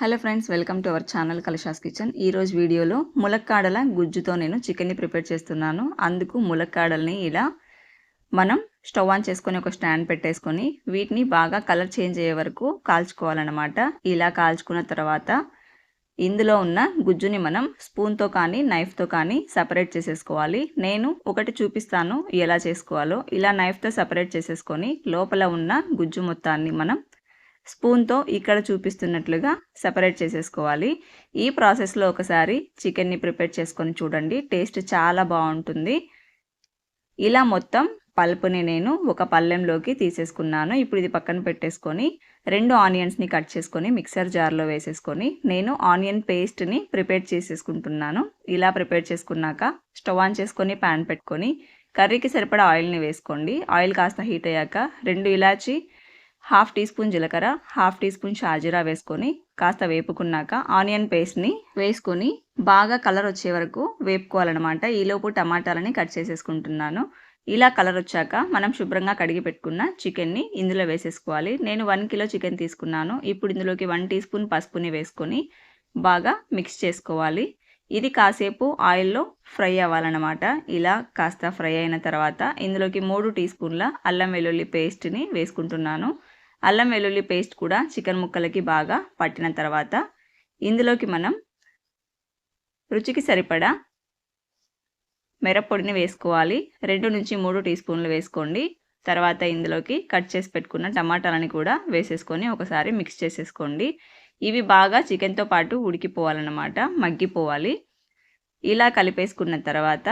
Hello friends welcome to our channel Kalasha's kitchen. ఈరోజు వీడియోలో ములక్కాడల గుజ్జుతో నేను చికెన్ని ప్రిపేర్ చేస్తున్నాను. అందుకు ములక్కాడల్ని ఇలా మనం స్టవ్ ఆన్ చేసుకొని ఒక స్టాండ్ పెట్టేసుకొని వీటిని బాగా కలర్ చేంజ్ అయ్యే వరకు కాల్చుకోవాలన్నమాట. ఇలా కాల్చుకున్న తర్వాత ఇందులో ఉన్న గుజ్జుని మనం స్పూన్తో కానీ నైఫ్తో కానీ సపరేట్ చేసేసుకోవాలి. నేను ఒకటి చూపిస్తాను ఎలా చేసుకోవాలో. ఇలా నైఫ్తో సపరేట్ చేసేసుకొని లోపల ఉన్న గుజ్జు మొత్తాన్ని మనం స్పూన్తో ఇక్కడ చూపిస్తున్నట్లుగా సపరేట్ చేసేసుకోవాలి. ఈ ప్రాసెస్లో ఒకసారి చికెన్ని ప్రిపేర్ చేసుకొని చూడండి. టేస్ట్ చాలా బాగుంటుంది. ఇలా మొత్తం పల్పుని నేను ఒక పళ్ళెంలోకి తీసేసుకున్నాను. ఇప్పుడు ఇది పక్కన పెట్టేసుకొని రెండు ఆనియన్స్ని కట్ చేసుకొని మిక్సర్ జార్లో వేసేసుకొని నేను ఆనియన్ పేస్ట్ని ప్రిపేర్ చేసేసుకుంటున్నాను. ఇలా ప్రిపేర్ చేసుకున్నాక స్టవ్ ఆన్ చేసుకొని ప్యాన్ పెట్టుకొని కర్రీకి సరిపడా ఆయిల్ని వేసుకోండి. ఆయిల్ కాస్త హీట్ అయ్యాక రెండు ఇలాచి హాఫ్ టీ స్పూన్ జీలకర్ర హాఫ్ టీ స్పూన్ షాజీరా వేసుకొని కాస్త వేపుకున్నాక ఆనియన్ పేస్ట్ని వేసుకొని బాగా కలర్ వచ్చే వరకు వేపుకోవాలన్నమాట. ఈలోపు టమాటాలని కట్ చేసేసుకుంటున్నాను. ఇలా కలర్ వచ్చాక మనం శుభ్రంగా కడిగి పెట్టుకున్న చికెన్ని ఇందులో వేసేసుకోవాలి. నేను వన్ కిలో చికెన్ తీసుకున్నాను. ఇప్పుడు ఇందులోకి వన్ టీ స్పూన్ పసుపుని వేసుకొని బాగా మిక్స్ చేసుకోవాలి. ఇది కాసేపు ఆయిల్లో ఫ్రై అవ్వాలన్నమాట. ఇలా కాస్త ఫ్రై అయిన తర్వాత ఇందులోకి మూడు టీ స్పూన్ల అల్లం వెల్లుల్లి పేస్ట్ని వేసుకుంటున్నాను. అల్లం వెల్లుల్లి పేస్ట్ కూడా చికెన్ ముక్కలకి బాగా పట్టిన తర్వాత ఇందులోకి మనం రుచికి సరిపడా మిరప్పొడిని వేసుకోవాలి. రెండు నుంచి మూడు టీ స్పూన్లు వేసుకోండి. తర్వాత ఇందులోకి కట్ చేసి పెట్టుకున్న టమాటాలని కూడా వేసేసుకొని ఒకసారి మిక్స్ చేసేసుకోండి. ఇవి బాగా చికెన్తో పాటు ఉడికిపోవాలన్నమాట మగ్గిపోవాలి. ఇలా కలిపేసుకున్న తర్వాత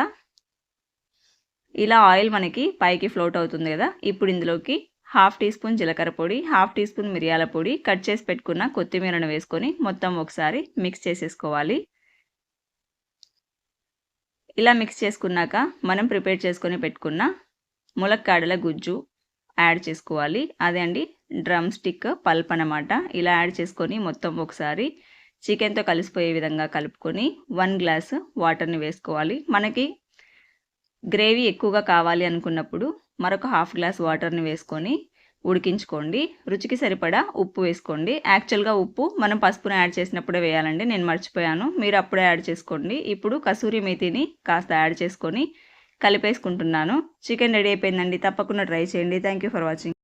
ఇలా ఆయిల్ మనకి పైకి ఫ్లోట్ అవుతుంది కదా ఇప్పుడు ఇందులోకి హాఫ్ టీ స్పూన్ జీలకర్ర పొడి హాఫ్ టీ స్పూన్ మిరియాల పొడి కట్ చేసి పెట్టుకున్న కొత్తిమీరను వేసుకొని మొత్తం ఒకసారి మిక్స్ చేసేసుకోవాలి. ఇలా మిక్స్ చేసుకున్నాక మనం ప్రిపేర్ చేసుకొని పెట్టుకున్న ములక్కాడల గుజ్జు యాడ్ చేసుకోవాలి. అదే అండి డ్రమ్ స్టిక్ పల్ప్ అనమాట ఇలా యాడ్ చేసుకొని మొత్తం ఒకసారి చికెన్తో కలిసిపోయే విధంగా కలుపుకొని వన్ గ్లాస్ వాటర్ని వేసుకోవాలి. మనకి గ్రేవీ ఎక్కువగా కావాలి అనుకున్నప్పుడు మరొక హాఫ్ గ్లాస్ వాటర్ని వేసుకొని ఉడికించుకోండి. రుచికి సరిపడా ఉప్పు వేసుకోండి. యాక్చువల్గా ఉప్పు మనం పసుపును యాడ్ చేసినప్పుడే వేయాలండి. నేను మర్చిపోయాను. మీరు అప్పుడే యాడ్ చేసుకోండి. ఇప్పుడు కసూరి మేతిని కాస్త యాడ్ చేసుకొని కలిపేసుకుంటున్నాను. చికెన్ రెడీ అయిపోయిందండి. తప్పకుండా ట్రై చేయండి. Thank for watching.